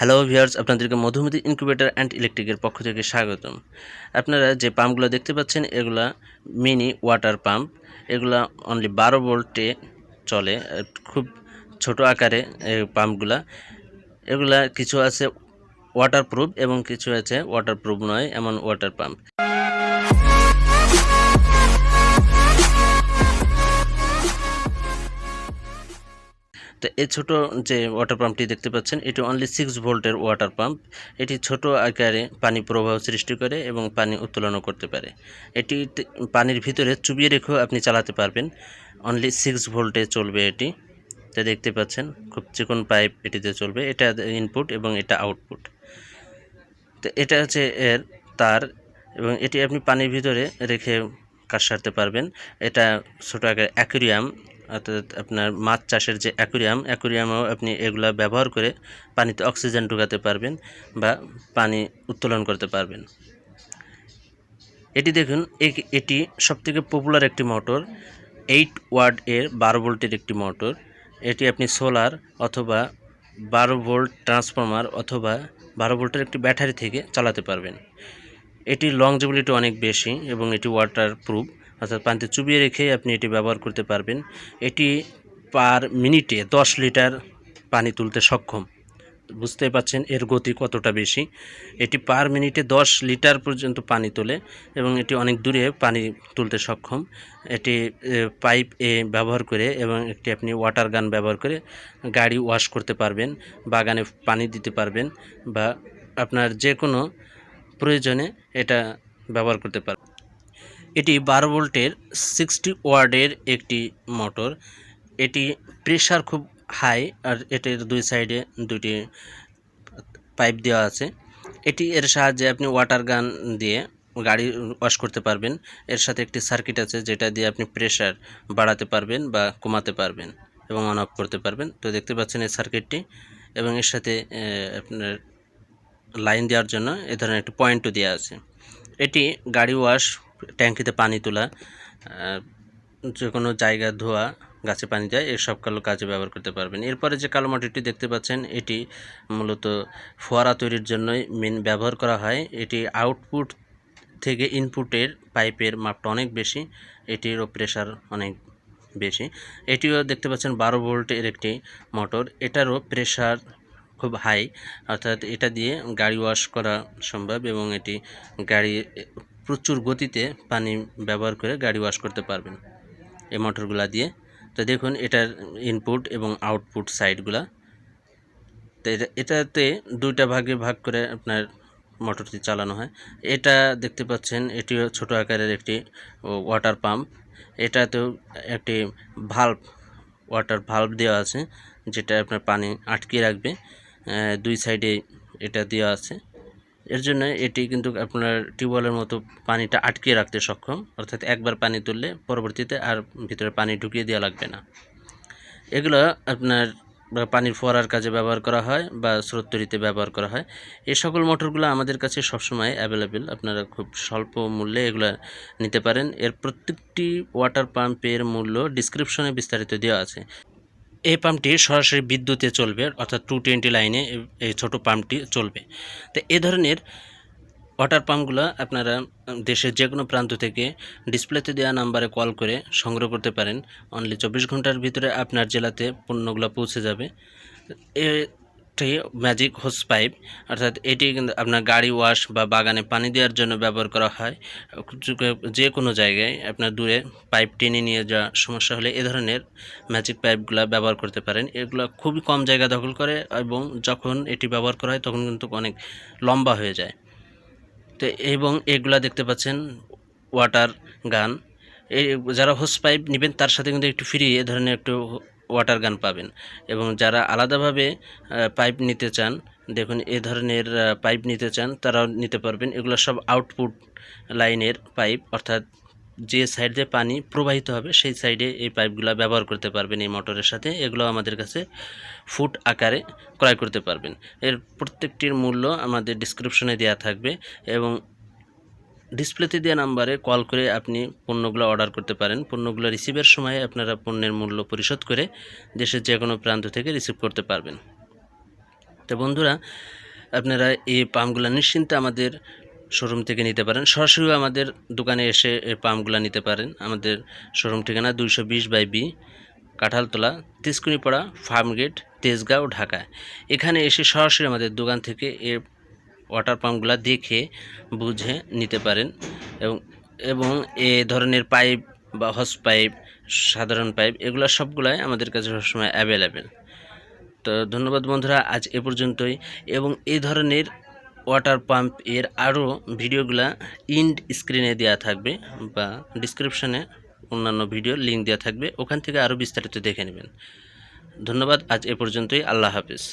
Hello viewers আপনাদেরকে Madhumati incubator and ইলেকট্রিকের পক্ষ থেকে স্বাগতম। আপনারা যে পাম্পগুলো দেখতে পাচ্ছেন, এগুলা মিনি ওয়াটার পাম্প এগুলা অনলি বারো ভোল্টে চলে খুব ছোট আকারে পাম্পগুলা। এগুলা কিছু আছে ওয়াটারপ্রুফ এবং কিছু আছে ওয়াটারপ্রুফ নয়, এমন ওয়াটার পাম্প তো এই ছোট যে ওয়াটার পাম্পটি দেখতে পাচ্ছেন, এটি অনলি সিক্স ভোল্টের ওয়াটার পাম্প এটি ছোট আকারে পানি প্রবাহ সৃষ্টি করে এবং পানি উত্তোলনও করতে পারে। এটি পানির ভিতরে চুবিয়ে রেখেও আপনি চালাতে পারবেন। অনলি সিক্স ভোল্টে চলবে এটি। তো দেখতে পাচ্ছেন, খুব চিকন পাইপ এটিতে চলবে। এটা ইনপুট এবং এটা আউটপুট তো এটা হচ্ছে এর তার এবং এটি আপনি পানির ভিতরে রেখে কাজ সারতে পারবেন। এটা ছোটো আকারে অ্যাকুরিয়াম অর্থাৎ আপনার মাছ চাষের যে অ্যাকুরিয়াম, অ্যাকুরিয়ামেও আপনি এগুলা ব্যবহার করে পানিতে অক্সিজেন ঢুকাতে পারবেন বা পানি উত্তোলন করতে পারবেন। এটি দেখুন এটি সবথেকে পপুলার একটি মোটর এইট ওয়ার্ড এর বারো ভোল্টের একটি মোটর এটি আপনি সোলার অথবা বারো ভোল্ট ট্রান্সফর্মার অথবা বারো ভোল্টের একটি ব্যাটারি থেকে চালাতে পারবেন। এটির লংজিবিলিটি অনেক বেশি এবং এটি ওয়াটার প্রুফ অর্থাৎ পানিতে চুবিয়ে রেখে আপনি এটি ব্যবহার করতে পারবেন। এটি পার মিনিটে দশ লিটার পানি তুলতে সক্ষম। বুঝতেই পাচ্ছেন এর গতি কতটা বেশি। এটি পার মিনিটে দশ লিটার পর্যন্ত পানি তোলে এবং এটি অনেক দূরে পানি তুলতে সক্ষম। এটি পাইপ এ ব্যবহার করে এবং একটি আপনি ওয়াটার গান ব্যবহার করে গাড়ি ওয়াশ করতে পারবেন, বাগানে পানি দিতে পারবেন বা আপনার যে কোনো প্রয়োজনে এটা ব্যবহার করতে পারবেন। এটি বারো ভোল্টের সিক্সটি ওয়ার্ডের একটি মোটর। এটি প্রেশার খুব হাই আর এটির দুই সাইডে দুটি পাইপ দেওয়া আছে। এটি এর সাহায্যে আপনি ওয়াটার গান দিয়ে গাড়ি ওয়াশ করতে পারবেন। এর সাথে একটি সার্কিট আছে যেটা দিয়ে আপনি প্রেশার বাড়াতে পারবেন বা কমাতে পারবেন এবং অন অফ করতে পারবেন। তো দেখতে পাচ্ছেন এই সার্কিটটি এবং এর সাথে আপনার লাইন দেওয়ার জন্য এ ধরনের একটি পয়েন্টও দেওয়া আছে। এটি গাড়ি ওয়াশ ট্যাঙ্কিতে পানি তোলা যে কোনো জায়গা ধোয়া, গাছে পানি দেয় এসব কালো কাজে ব্যবহার করতে পারবেন। এরপরে যে কালো মাটিটি দেখতে পাচ্ছেন, এটি মূলত ফোয়ারা তৈরির জন্যই মেন ব্যবহার করা হয়। এটি আউটপুট থেকে ইনপুটের পাইপের মাপটা অনেক বেশি, এটিরও প্রেশার অনেক বেশি। এটিও দেখতে পাচ্ছেন বারো ভোল্টের একটি মোটর এটারও প্রেশার খুব হাই অর্থাৎ এটা দিয়ে গাড়ি ওয়াশ করা সম্ভব এবং এটি গাড়ি প্রচুর গতিতে পানি ব্যবহার করে গাড়ি ওয়াশ করতে পারবেন এই মোটরগুলা দিয়ে। তো দেখুন, এটার ইনপুট এবং আউটপুট সাইডগুলা তো এটা- এটাতে দুইটা ভাগে ভাগ করে আপনার মোটরটি চালানো হয়। এটা দেখতে পাচ্ছেন, এটিও ছোট আকারের একটি ওয়াটার পাম্প এটাতেও একটি ভাল্ব ওয়াটার ভাল্ব দেওয়া আছে, যেটা আপনার পানি আটকে রাখবে। দুই সাইডে এটা দেওয়া আছে। এর জন্য এটি কিন্তু আপনার টিউবওয়েলের মতো পানিটা আটকে রাখতে সক্ষম। অর্থাৎ একবার পানি তুললে পরবর্তীতে আর ভিতরে পানি ঢুকিয়ে দেওয়া লাগবে না। এগুলো আপনার পানির ফোয়ারার কাজে ব্যবহার করা হয় বা স্রোত তৈরিতে ব্যবহার করা হয়। এই সকল মোটরগুলো আমাদের কাছে সবসময় অ্যাভেলেবেল আপনারা খুব স্বল্প মূল্যে এগুলো নিতে পারেন। এর প্রত্যেকটি ওয়াটার পাম্পের মূল্য ডিসক্রিপশনে বিস্তারিত দেওয়া আছে। এই পাম্পটি সরাসরি বিদ্যুতে চলবে, অর্থাৎ টু টোয়েন্টি লাইনে এই- ছোটো পাম্পটি চলবে। তো এ ধরনের ওয়াটার পাম্পগুলো আপনারা দেশের যে কোনো প্রান্ত থেকে ডিসপ্লেতে দেওয়া নাম্বারে কল করে সংগ্রহ করতে পারেন। অনলি চব্বিশ ঘণ্টার ভিতরে আপনার জেলাতে পণ্যগুলো পৌঁছে যাবে। এটি ম্যাজিক হোস পাইপ অর্থাৎ এটি কিন্তু আপনার গাড়ি ওয়াশ বা বাগানে পানি দেওয়ার জন্য ব্যবহার করা হয়। যে কোনো জায়গায় আপনার দূরে পাইপ টেনে নিয়ে যাওয়া সমস্যা হলে এ ধরনের ম্যাজিক পাইপগুলো ব্যবহার করতে পারেন। এগুলো খুবই কম জায়গা দখল করে এবং যখন এটি ব্যবহার করা হয় তখন কিন্তু অনেক লম্বা হয়ে যায়। তো এবং এগুলা দেখতে পাচ্ছেন ওয়াটার গান এই যারা হোস পাইপ নেবেন তার সাথে কিন্তু একটু ফ্রি এ ধরনের একটু ওয়াটার গান পাবেন। এবং যারা আলাদাভাবে পাইপ নিতে চান, দেখুন এ ধরনের পাইপ নিতে চান, তারাও নিতে পারবেন। এগুলো সব আউটপুট লাইনের পাইপ অর্থাৎ যে সাইড দিয়ে পানি প্রবাহিত হবে, সেই সাইডে এই পাইপগুলো ব্যবহার করতে পারবেন এই মোটরের সাথে। এগুলো আমাদের কাছে ফুট আকারে ক্রয় করতে পারবেন। এর প্রত্যেকটির মূল্য আমাদের ডিসক্রিপশনে দেওয়া থাকবে এবং ডিসপ্লেতে দেওয়া নাম্বারে কল করে আপনি পণ্যগুলো অর্ডার করতে পারেন। পণ্যগুলো রিসিভের সময় আপনারা পণ্যের মূল্য পরিশোধ করে দেশের যে কোনো প্রান্ত থেকে রিসিভ করতে পারবেন। তো বন্ধুরা, আপনারা এই পাম্পগুলো নিশ্চিন্তে আমাদের শোরুম থেকে নিতে পারেন। সরাসরি আমাদের দোকানে এসে এই পাম্পগুলো নিতে পারেন। আমাদের শোরুম ঠিকানা দুইশো বিশ বাই বি, কাঁঠালতলা তিসকুনিপাড়া ফার্মগেট, তেজগাঁও, ঢাকা। এখানে এসে সরাসরি আমাদের দোকান থেকে এ ওয়াটার পাম্পগুলো দেখে, বুঝে নিতে পারেন এবং এবং এ ধরনের পাইপ বা হস পাইপ সাধারণ পাইপ এগুলো সবগুলাই আমাদের কাছে সবসময় অ্যাভেলেবেল তো ধন্যবাদ বন্ধুরা, আজ এ পর্যন্তই। এবং এই ধরনের ওয়াটার পাম্পের আরও ভিডিওগুলা ইন্ড স্ক্রিনে দেওয়া থাকবে বা ডিসক্রিপশনে অন্যান্য ভিডিও লিঙ্ক দেওয়া থাকবে। ওখান থেকে আরও বিস্তারিত দেখে নেবেন। ধন্যবাদ, আজ এ পর্যন্তই। আল্লাহ হাফিজ।